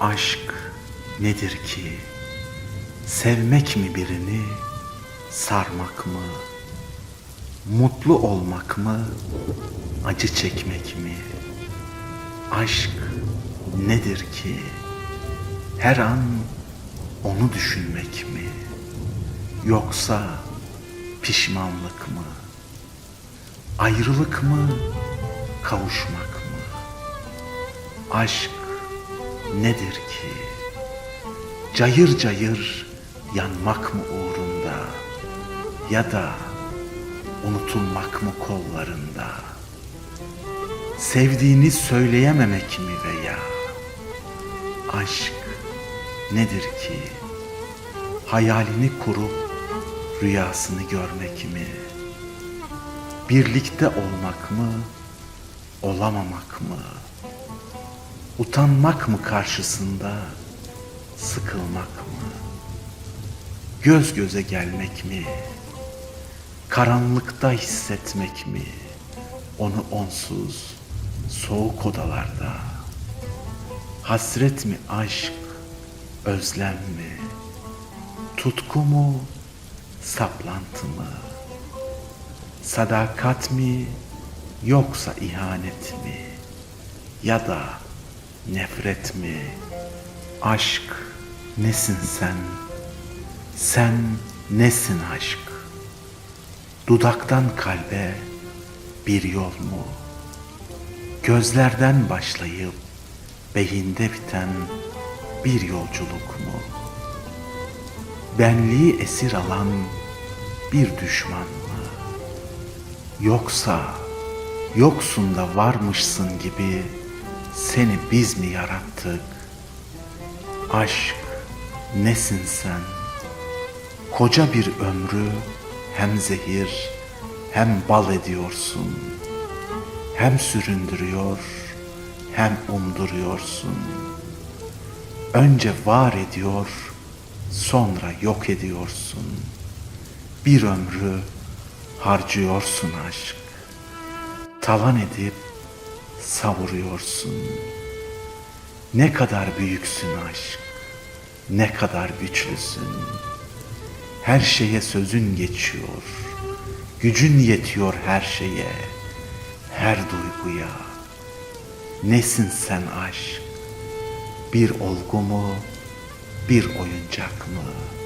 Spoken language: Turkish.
Aşk nedir ki? Sevmek mi birini, sarmak mı? Mutlu olmak mı, acı çekmek mi? Aşk nedir ki? Her an onu düşünmek mi? Yoksa pişmanlık mı? Ayrılık mı, kavuşmak mı? Aşk nedir ki? Cayır cayır yanmak mı uğrunda ya da unutulmak mı kollarında? Sevdiğini söyleyememek mi veya aşk nedir ki? Hayalini kurup rüyasını görmek mi? Birlikte olmak mı, olamamak mı? Utanmak mı karşısında, sıkılmak mı? Göz göze gelmek mi? Karanlıkta hissetmek mi? Onu onsuz, soğuk odalarda. Hasret mi aşk, özlem mi? Tutku mu, saplantı mı? Sadakat mi, yoksa ihanet mi? Ya da nefret mi? Aşk nesin sen? Sen nesin aşk? Dudaktan kalbe bir yol mu? Gözlerden başlayıp beyinde biten bir yolculuk mu? Benliği esir alan bir düşman mı? Yoksa yoksun da varmışsın gibi seni biz mi yarattık? Aşk nesin sen? Koca bir ömrü hem zehir hem bal ediyorsun. Hem süründürüyor hem umduruyorsun. Önce var ediyor, sonra yok ediyorsun. Bir ömrü harcıyorsun aşk. Talan edip savuruyorsun. Ne kadar büyüksün aşk. Ne kadar güçlüsün. Her şeye sözün geçiyor. Gücün yetiyor her şeye. Her duyguya. Nesin sen aşk? Bir olgu mu? Bir oyuncak mı?